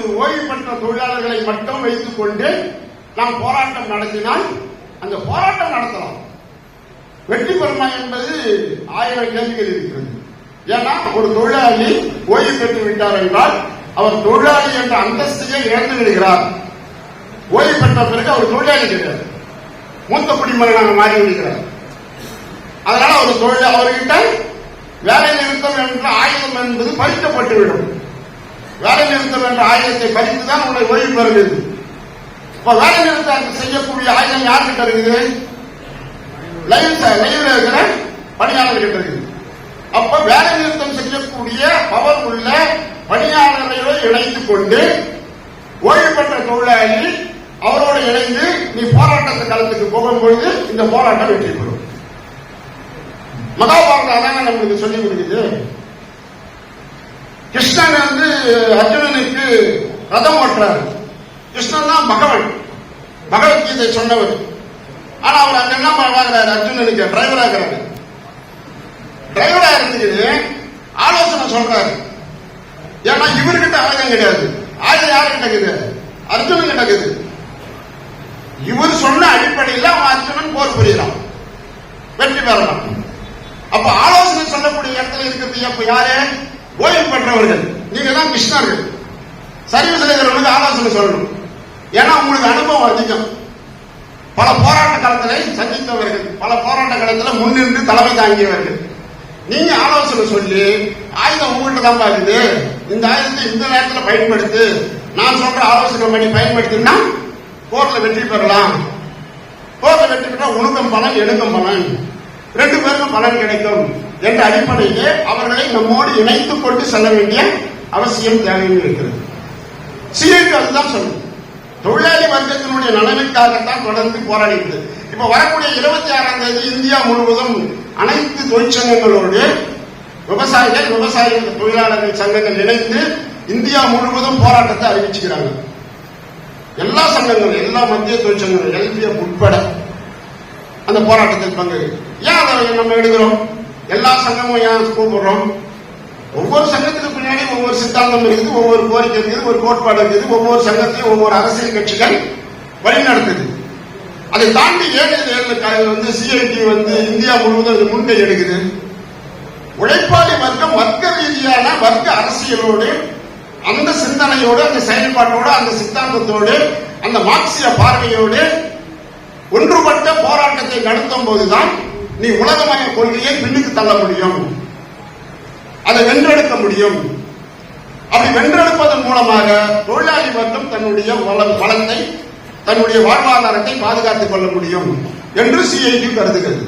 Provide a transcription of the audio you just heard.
ஓய்வு பெற்ற தொழிலாளர்களை மட்டும் வைத்துக் கொண்டு நாம் போராட்டம் நடத்தினால் அந்த போராட்டம் நடத்தலாம். வெற்றி பெறுமா என்பது ஆயிரம் கேள்விகள் இருக்கிறது. ஏன்னா ஒரு தொழிலாளி ஓய்வு பெற்று விட்டார் என்றால் அவர் தொழிலாளி என்ற அந்தஸ்தையே இழந்து விடுகிறார். ஓய்வு பெற்ற பிறகு அவர் தொழிலாளி கிடையாது. மூத்த குடிமகனாக மாறி விடுகிறார். அதனால ஒரு தொழில் அவர்கிட்ட வேலை நிறுத்தம் என்ற ஆயுதம் என்பது பறிக்கப்பட்டுவிடும். வேலை நிறுத்தம் என்ற ஆயுதத்தை படித்துதான் உங்களை ஓய்வு பெறுகிறது இப்ப வேலை நிறுத்தம் செய்யக்கூடிய ஆயுதம் யார்கிட்ட இருக்குது? லைவ் லைவ்ல இருக்கிற பணியாளர்கிட்ட இருக்குது. அப்ப வேலை நிறுத்தம் செய்யக்கூடிய பவர் உள்ள பணியாளர்களோடு இணைத்துக் கொண்டு ஓய்வு பெற்ற தொழிலாளி அவரோடு இணைந்து நீ போராட்டத்தை களத்துக்கு போகும்பொழுது இந்த போராட்டம் வெற்றி பெறும். மகாபாரதம் அதான் நம்மளுக்கு சொல்லி கொடுக்குது. கிருஷ்ணன் வந்து அர்ஜுனனுக்கு ரதம் ஓட்டுறாரு. கிருஷ்ணன் தான் பகவன் பகவத்கீதை சொன்னவர். ஆனா அவர் அங்க என்ன ஆகிறாரு அர்ஜுனனுக்கு டிரைவர் ஆகிறாரு. டிரைவரா இருந்துக்கிட்டு ஆலோசனை சொல்றாரு. ஏன்னா இவர்கிட்ட ஆயுதம் கிடையாது. ஆயுதம் யாருக்கிட்ட கிடையாது அர்ஜுனன் கிடக்குது இவர் சொன்ன அடிப்படையில் அவன் அர்ஜுனன் போர் புரியலாம். வெற்றி பெறலாம். அப்ப ஆலோசனை சொல்லக்கூடிய இடத்துல இருக்கிறது அப்ப யாரு? ஓய்வு பெற்றவர்கள். நீங்க தான் கிருஷ்ணர்கள் சர்வீஸ் செய்கிறவங்களுக்கு ஆலோசனை சொல்லணும். ஏன்னா உங்களுக்கு அனுபவம் அதிகம். பல போராட்ட காலத்தில் சந்தித்தவர்கள் பல போராட்ட காலத்தில் முன்னின்று தலைமை தாங்கியவர்கள். நீங்க ஆலோசனை சொல்லி ஆயுதம் உங்கள்கிட்ட தான் பாக்குது இந்த ஆயுதத்தை இந்த நேரத்தில் பயன்படுத்து நான் சொல்ற ஆலோசனை பண்ணி பயன்படுத்தினா போர்ல வெற்றி பெறலாம். போர்ல வெற்றி பெற்றா உணுக்கம் பலன் எனக்கும் பலன். ரெண்டு பேருக்கும் பலன் கிடைக்கும். என்ற அடிப்படையிலே அவர்களை நம்மோடு இணைத்துக் கொண்டு செல்ல வேண்டிய அவசியம் தேவையும் இருக்கிறது. சிஐடி அதுதான் சொல்லுது. தொழிலாளி வர்க்கத்தினுடைய நலனுக்காகத்தான் தொடர்ந்து போராடுகிறது இப்ப வரக்கூடிய இருபத்தி ஆறாம் தேதி இந்தியா முழுவதும் அனைத்து தொழிற்சங்கங்களோடு விவசாயிகள் விவசாயிகள் தொழிலாளர்கள் சங்கங்கள் இணைந்து இந்தியா முழுவதும் போராட்டத்தை அறிவிச்சுக்கிறாங்க. எல்லா சங்கங்களும் எல்லா மத்திய தொழிற்சங்கங்கள் எல்பிஎஃப் உட்பட அந்த போராட்டத்தில் பங்கு ஏன் அதை நம்ம எடுக்கிறோம்? எல்லா சங்கமும் ஏன் கூப்பிடுறோம்? ஒவ்வொரு சங்கத்துக்கு பின்னாடி ஒவ்வொரு சித்தாந்தம் இருக்குது ஒவ்வொரு கோரிக்கை இருக்குது ஒரு கோட்பாடு இருக்குது ஒவ்வொரு சங்கத்தையும் ஒவ்வொரு அரசியல் கட்சிகள் வழிநடத்துது. அதை தாண்டி ஏழை வந்து சிஐடி வந்து இந்தியா முழுவதும் இது முன்கை எடுக்குது. உழைப்பாளி வர்க்கம் வர்க்க ரீதியான வர்க்க அரசியலோடு அந்த சிந்தனையோடு அந்த செயல்பாட்டோடு அந்த சித்தாந்தத்தோடு அந்த மார்க்சிய பார்வையோடு ஒன்றுபட்ட போராட்டத்தை நடத்தும் போதுதான் நீ உலகமய கொள்கையை பின்னுக்கு தள்ள முடியும். அதை வென்றெடுக்க முடியும். அப்படி வென்றெடுப்பதன் மூலமாக தொழிலாளி வர்க்கம் தன்னுடைய வள- வளத்தை தன்னுடைய வாழ்வாதாரத்தை பாதுகாத்துக் கொள்ள முடியும் என்று சிஐடி கருதுகிறது.